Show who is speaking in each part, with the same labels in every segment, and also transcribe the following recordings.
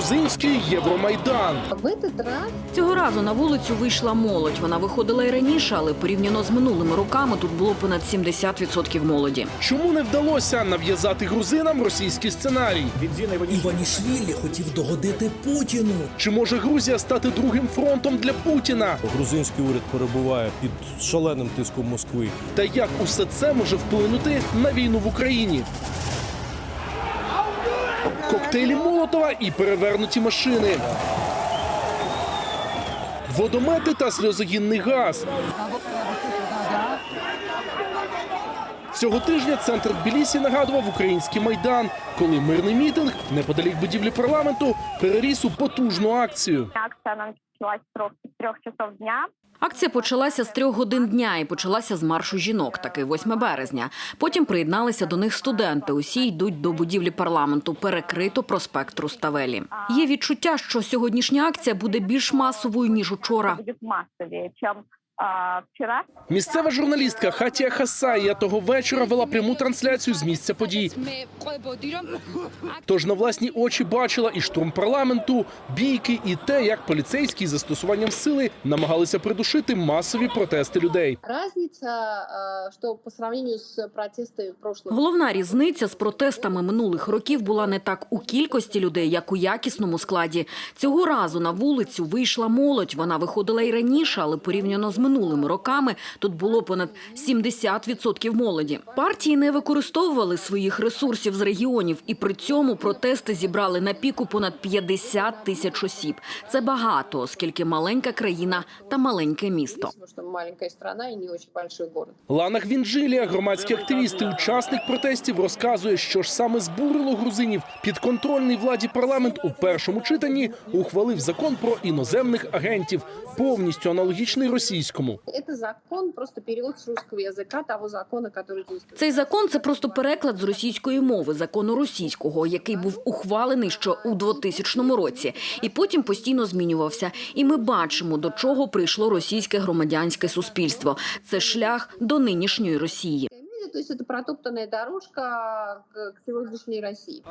Speaker 1: Грузинський Євромайдан.
Speaker 2: В
Speaker 3: Цього разу на вулицю вийшла молодь. Вона виходила і раніше, але порівняно з минулими роками тут було понад 70% молоді.
Speaker 1: Чому не вдалося нав'язати грузинам російський сценарій?
Speaker 4: Іванішвілі хотів догодити Путіну.
Speaker 1: Чи може Грузія стати другим фронтом для Путіна?
Speaker 5: Грузинський уряд перебуває під шаленим тиском Москви.
Speaker 1: Та як усе це може вплинути на війну в Україні? Коктейлі Молотова і перевернуті машини. Водомети та сльозогінний газ. Цього тижня центр Тбілісі нагадував український майдан, коли мирний мітинг неподалік будівлі парламенту переріс у потужну акцію.
Speaker 6: Началась с трех, с трех часов дня.
Speaker 3: Акція почалася з трьох годин дня і почалася з маршу жінок, таки 8 березня. Потім приєдналися до них студенти. Усі йдуть до будівлі парламенту. Перекрито проспект Руставелі. Є відчуття, що сьогоднішня акція буде більш масовою ніж учора.
Speaker 6: Массовее, чем а, вчера.
Speaker 1: Місцева журналістка Хатія Хасаія того вечора вела пряму трансляцію з місця подій. Тож на власні очі бачила і штурм парламенту, бійки, і те, як поліцейські з застосуванням сили намагалися придушити масові протести людей.
Speaker 2: разница, э, что по сравнению с протестами прошлого
Speaker 3: Головна різниця з протестами минулих років була не так у кількості людей, як у якісному складі. Цього разу на вулицю вийшла молодь. Вона виходила і раніше, але порівняно з минулими роками тут було понад 70% молоді. Партії не використовували своїх ресурсів з регіонів, і при цьому протести зібрали на піку понад 50 тисяч осіб. Це багато, оскільки маленька країна та маленьке місто.
Speaker 2: что страна и не очень большой город.
Speaker 1: Лана Гвінджилія, громадський активіст і учасник протестів, розказує, що ж саме збурило грузинів. Підконтрольний владі парламент у першому читанні ухвалив закон про іноземних агентів, повністю аналогічний російському
Speaker 2: Это закон, просто перевод с русского языка того закона, который действует.
Speaker 3: Цей закон це просто переклад з російської мови, закону російського, який був ухвалений ще у 2000 році, і потім постійно змінювався. І ми бачимо, до чого прийшло російське громадянське суспільство. Це шлях до нинішньої Росії.
Speaker 2: То есть это протоптанная дорожка к к сегодняшней России.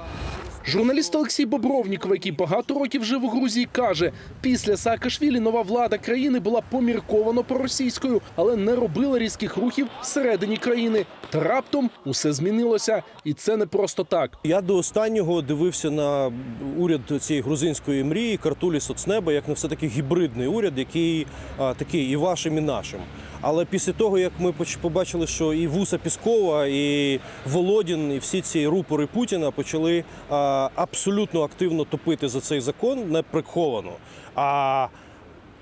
Speaker 1: Журналіст Олексій Бобровніков, який багато років жив у Грузії, каже: після Саакашвілі нова влада країни була помірковано проросійською, але не робила різких рухів всередині країни. Та раптом усе змінилося, і це не просто так.
Speaker 5: Я до останнього дивився на уряд цієї грузинської мрії, картулі соцнеба, як на все таки гібридний уряд, який а, такий і вашим, і нашим. Але після того, як ми побачили, що і Вуса Піскова, і Володін, і всі ці рупори Путіна почали абсолютно активно топити за цей закон, не приховано, а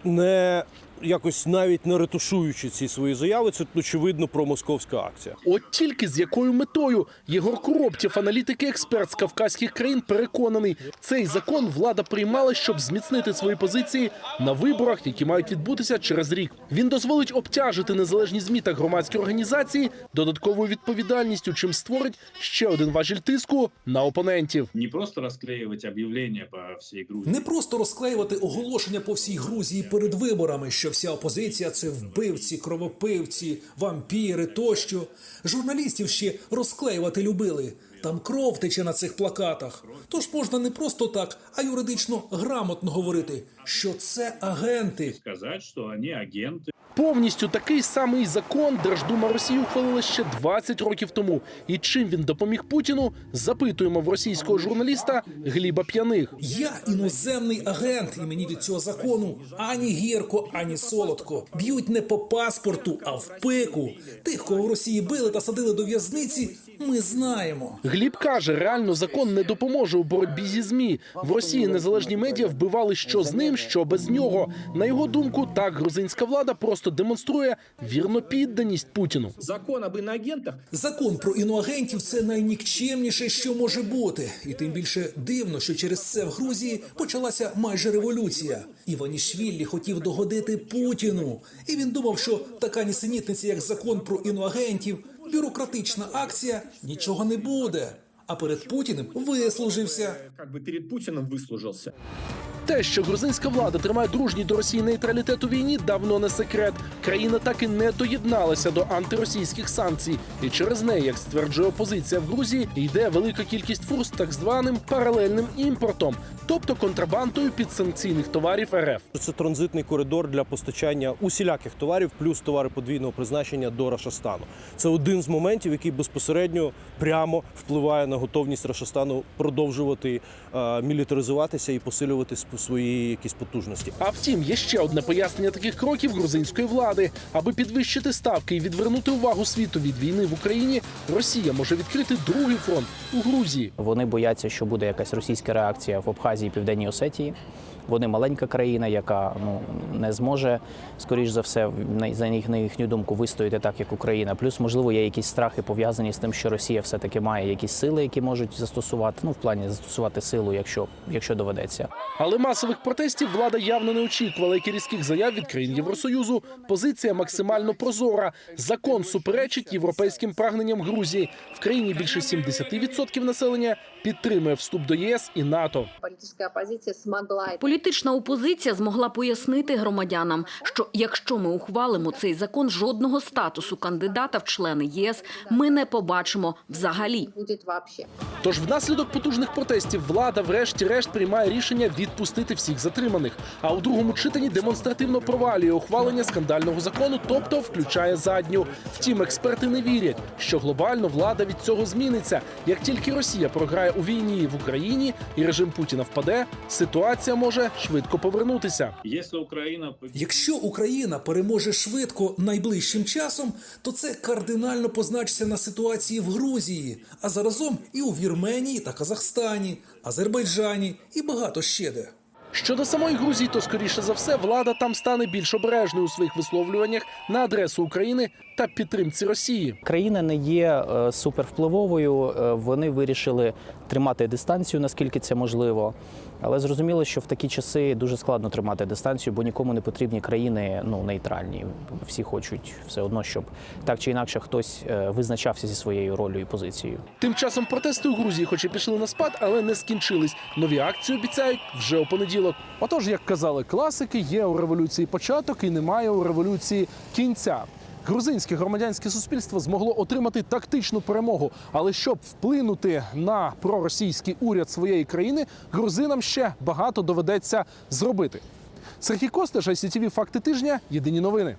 Speaker 5: не якось навіть не ретушуючи ці свої заяви, це очевидно промосковська акція.
Speaker 1: От тільки з якою метою Єгор Коробтєв, аналітик і експерт з кавказьких країн, переконаний, цей закон влада приймала, щоб зміцнити свої позиції на виборах, які мають відбутися через рік. Він дозволить обтяжити незалежні змі та громадські організації додатковою відповідальністю, чим створить ще один важіль тиску на опонентів.
Speaker 7: не просто расклеивать объявления по всей Грузии.
Speaker 4: Не просто розклеювати оголошення по всій Грузії перед виборами, що вся опозиція це вбивці, кровопивці, вампіри тощо. Журналістів ще розклеювати любили. Там кров тече на цих плакатах. Тож можна не просто так, а юридично грамотно говорити, що це агенти.
Speaker 7: Сказати, що вони агенты.
Speaker 1: Повністю такий самий закон Держдума Росії ухвалила ще 20 років тому. І чим він допоміг Путіну? Запитуємо в російського журналіста Гліба П'яних.
Speaker 4: Я іноземний агент, і мені від цього закону ані гірко, ані солодко. Б'ють не по паспорту, а в пику. Тих, кого в Росії били та садили до в'язниці, ми знаємо.
Speaker 1: Гліб каже, реально закон не допоможе у боротьбі зі змі. В Росії незалежні медіа вбивали що з ним, що без нього. На його думку, так грузинська влада просто демонструє вірну підданість Путіну.
Speaker 8: Закон об иноагентах
Speaker 4: Закон про іноагентів це найнікчемніше, що може бути, і тим більше дивно, що через це в Грузії почалася майже революція. Іванішвілі хотів догодити Путіну, і він думав, що така нісенітниця, як закон про іноагентів, бюрократична акція, нічого не буде А перед Путіним вислужився.
Speaker 8: как бы перед Путиным выслужился.
Speaker 1: Те, що грузинська влада тримає дружній до Росії нейтралітет у війні, давно не секрет. Країна так і не доєдналася до антиросійських санкцій, і через неї, як стверджує опозиція в Грузії, йде велика кількість фур з так званим паралельним імпортом, тобто контрабандою підсанкційних товарів РФ.
Speaker 5: Це транзитний коридор для постачання усіляких товарів, плюс товари подвійного призначення до Рашастану. Це один з моментів, який безпосередньо прямо впливає на готовність Рашастану продовжувати е, мілітаризуватися і посилювати свої якісь потужності.
Speaker 1: А втім, є ще одне пояснення таких кроків грузинської влади. Аби підвищити ставки і відвернути увагу світу від війни в Україні, Росія може відкрити другий фронт у Грузії.
Speaker 8: Вони бояться, що буде якась російська реакція в Абхазії і Південній Осетії. Вони маленька країна, яка ну не зможе, скоріш за все, за їх на їхню думку вистояти так, як Україна. Плюс, можливо, є якісь страхи пов'язані з тим, що Росія все-таки має якісь сили, які можуть застосувати. Ну, в плані застосувати силу, якщо, якщо доведеться.
Speaker 1: Але масових протестів влада явно не очікувала, як і різких заяв від країн Євросоюзу. Позиція максимально прозора. Закон суперечить європейським прагненням Грузії. В країні більше 70% населення підтримує вступ до ЄС і НАТО.
Speaker 2: Политическая оппозиция смогла
Speaker 3: Політична опозиція змогла пояснити громадянам, що якщо ми ухвалимо цей закон, жодного статусу кандидата в члени ЄС ми не побачимо взагалі.
Speaker 1: Тож внаслідок потужних протестів влада врешті-решт приймає рішення відпустити всіх затриманих. А у другому читанні демонстративно провалює ухвалення скандального закону, тобто включає задню. Втім, експерти не вірять, що глобально влада від цього зміниться. Як тільки Росія програє у війні в Україні і режим Путіна впаде, ситуація може швидко повернутися.
Speaker 7: Если Украина
Speaker 4: Якщо Україна переможе швидко найближчим часом, то це кардинально позначиться на ситуації в Грузії, а заразом і у Вірменії та Казахстані, Азербайджані і багато ще де.
Speaker 1: Щодо самої Грузії, то скоріше за все влада там стане більш обережною у своїх висловлюваннях на адресу України та підтримці Росії.
Speaker 8: Країна не є е, супервпливовою. е, Вони вирішили тримати дистанцію, наскільки це можливо. Але зрозуміло, що в такі часи дуже складно тримати дистанцію, бо нікому не потрібні країни ну нейтральні. Всі хочуть все одно, щоб так чи інакше хтось е, визначався зі своєю ролью і позицією.
Speaker 1: Тим часом протести у Грузії, хоч і пішли на спад, але не скінчились. Нові акції обіцяють вже у понеділок. Отож, як казали класики, є у революції початок і немає у революції кінця. Грузинське громадянське суспільство змогло отримати тактичну перемогу, але щоб вплинути на проросійський уряд своєї країни, грузинам ще багато доведеться зробити. Сергій Костеш, ICTV Факти тижня. Єдині новини.